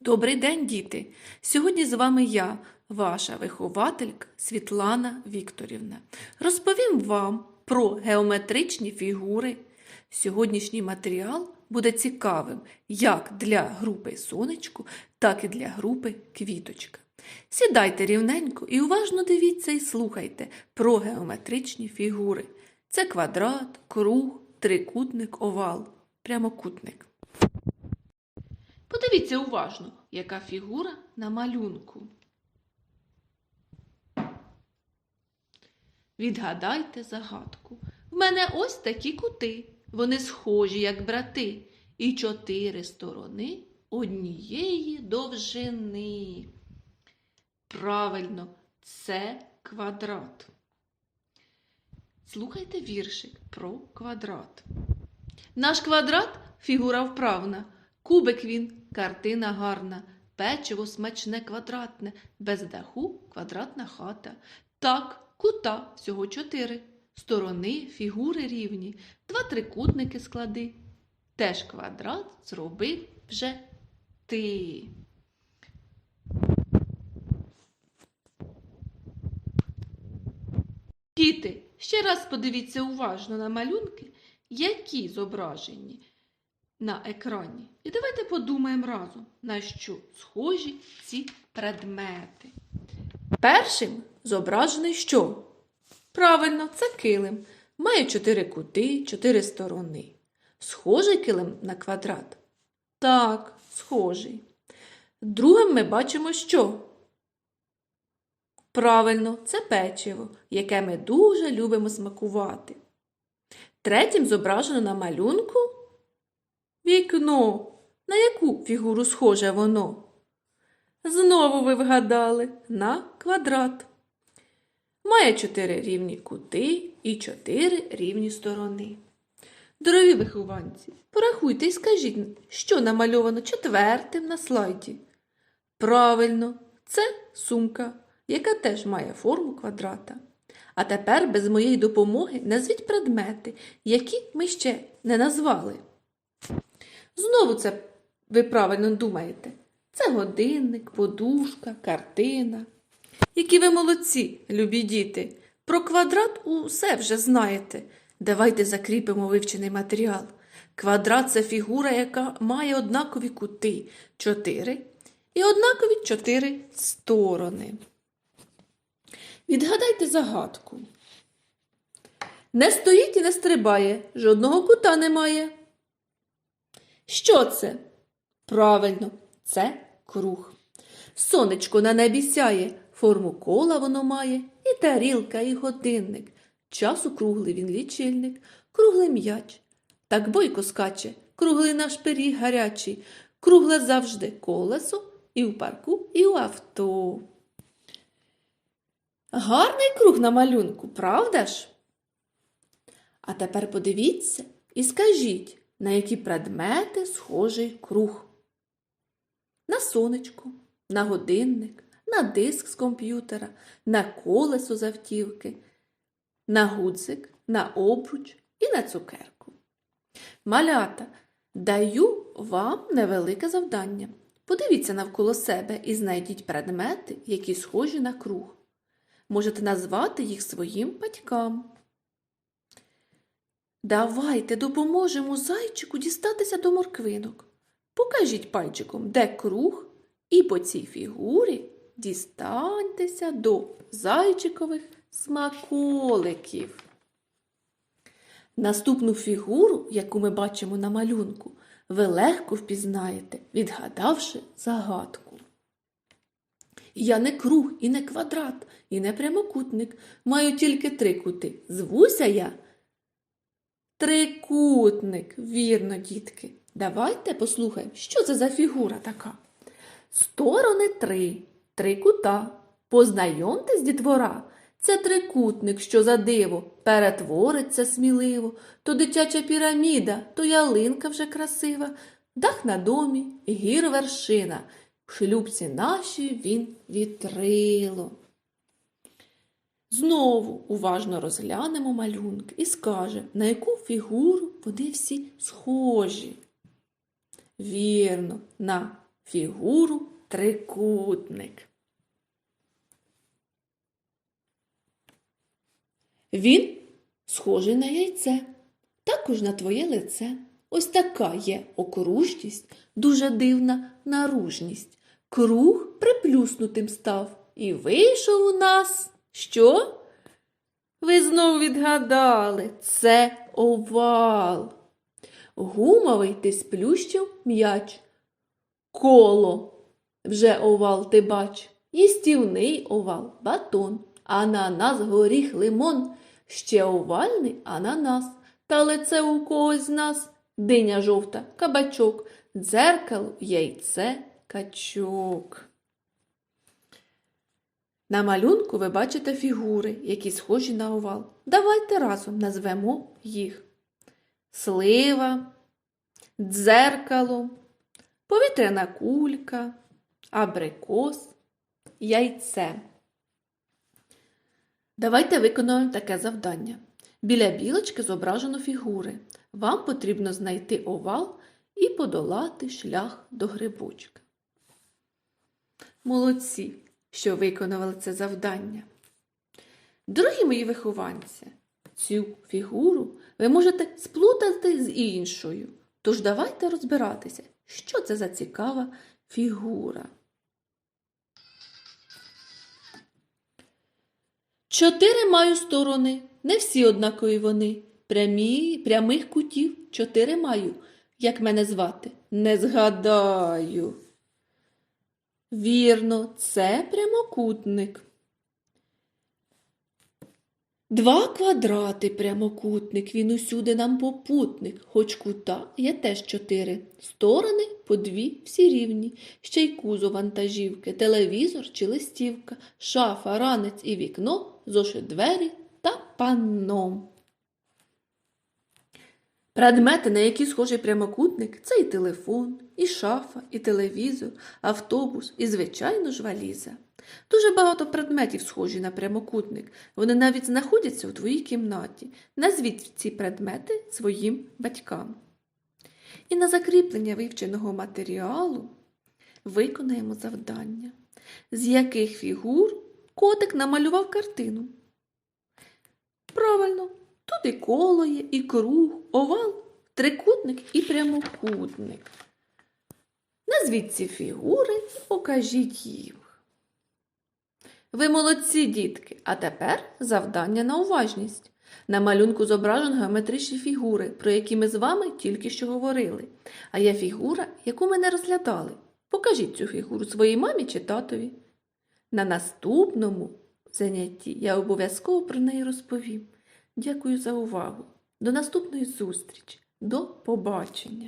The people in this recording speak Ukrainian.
Добрий день, діти! Сьогодні з вами я, ваша вихователька Світлана Вікторівна. Розповім вам про геометричні фігури. Сьогоднішній матеріал буде цікавим як для групи сонечку, так і для групи квіточка. Сідайте рівненько і уважно дивіться і слухайте про геометричні фігури. Це квадрат, круг, трикутник, овал, прямокутник. Подивіться уважно, яка фігура на малюнку. Відгадайте загадку. В мене ось такі кути. Вони схожі, як брати, і чотири сторони однієї довжини. Правильно, це квадрат. Слухайте віршик про квадрат. Наш квадрат фігура вправна. Кубик він, картина гарна, печиво смачне квадратне, без даху квадратна хата. Так, кута всього чотири. Сторони, фігури рівні, два трикутники склади. Теж квадрат зробив вже ти. Діти, ще раз подивіться уважно на малюнки, які зображені на екрані. І давайте подумаємо разом, на що схожі ці предмети. Першим зображений що? Правильно, це килим. Має чотири кути, чотири сторони. Схожий килим на квадрат? Так, схожий. Другим ми бачимо що? Правильно, це печиво, яке ми дуже любимо смакувати. Третім зображено на малюнку Вікно. На яку фігуру схоже воно? Знову ви вгадали на квадрат. Має чотири рівні кути і чотири рівні сторони. Дорогі вихованці, порахуйте і скажіть, що намальовано четвертим на слайді. Правильно, це сумка, яка теж має форму квадрата. А тепер без моєї допомоги назвіть предмети, які ми ще не назвали. Знову це ви правильно думаєте. Це годинник, подушка, картина. Які ви молодці, любі діти. Про квадрат усе вже знаєте. Давайте закріпимо вивчений матеріал. Квадрат це фігура, яка має однакові кути чотири і однакові чотири сторони. Відгадайте загадку. Не стоїть і не стрибає, жодного кута немає. Що це? Правильно, це круг. Сонечко на небі сяє, форму кола воно має, і тарілка, і годинник. Часу круглий він лічильник, круглий м'яч. Так бойко скаче, круглий наш пиріг гарячий, кругле завжди колесо і в парку, і в авто. Гарний круг на малюнку, правда ж? А тепер подивіться і скажіть, на які предмети схожий круг. На сонечко, на годинник, на диск з комп'ютера, на колесо з автівки, на гудзик, на обруч і на цукерку. Малята, даю вам невелике завдання. Подивіться навколо себе і знайдіть предмети, які схожі на круг. Можете назвати їх своїм батькам. Давайте допоможемо зайчику дістатися до морквинок. Покажіть пальчиком, де круг, і по цій фігурі дістаньтеся до зайчикових смаколиків. Наступну фігуру, яку ми бачимо на малюнку, ви легко впізнаєте, відгадавши загадку. Я не круг, і не квадрат, і не прямокутник. Маю тільки три кути. Звуся я Трикутник, вірно, дітки. Давайте послухаємо, що це за фігура така. Сторони три, три кута. Познайомтесь, дітвора. Це трикутник, що за диво, перетвориться сміливо. То дитяча піраміда, то ялинка вже красива, дах на домі, гір вершина. В шлюбці нашій він вітрило. Знову уважно розглянемо малюнки і скаже, на яку фігуру вони всі схожі. Вірно, на фігуру трикутник. Він схожий на яйце, також на твоє лице. Ось така є окружність, дуже дивна наружність. Круг приплюснутим став. І вийшов у нас що? Ви знову відгадали, це овал. Гумовий ти сплющив м'яч. Коло вже овал ти бач. Їстівний овал батон, ананас горіх лимон, ще овальний ананас, та лице у когось з нас диня жовта, кабачок, дзеркало, яйце, качок. На малюнку ви бачите фігури, які схожі на овал. Давайте разом назвемо їх. Слива, дзеркало, повітряна кулька, абрикос, яйце. Давайте виконаємо таке завдання. Біля білочки зображено фігури. Вам потрібно знайти овал і подолати шлях до грибочка. Молодці, що виконували це завдання. Дорогі мої вихованці, цю фігуру ви можете сплутати з іншою. Тож давайте розбиратися, що це за цікава фігура. Чотири маю сторони, не всі однакові вони. Прямі, прямих кутів чотири маю. Як мене звати? Не згадаю. Вірно, це прямокутник. Два квадрати прямокутник, він усюди нам попутник, хоч кута є теж чотири. Сторони по дві, всі рівні, ще й кузов вантажівки, телевізор чи листівка, шафа, ранець і вікно, зошит двері та панно. Предмети, на які схожий прямокутник, це і телефон, і шафа, і телевізор, автобус, і, звичайно ж, валіза. Дуже багато предметів схожі на прямокутник. Вони навіть знаходяться у твоїй кімнаті. Назвіть ці предмети своїм батькам. І на закріплення вивченого матеріалу виконаємо завдання, з яких фігур котик намалював картину. Правильно, тут і коло є, і круг, овал, трикутник і прямокутник. Назвіть ці фігури і покажіть їх. Ви молодці, дітки, а тепер завдання на уважність. На малюнку зображено геометричні фігури, про які ми з вами тільки що говорили. А є фігура, яку ми не розглядали. Покажіть цю фігуру своїй мамі чи татові. На наступному занятті я обов'язково про неї розповім. Дякую за увагу. До наступної зустрічі. До побачення!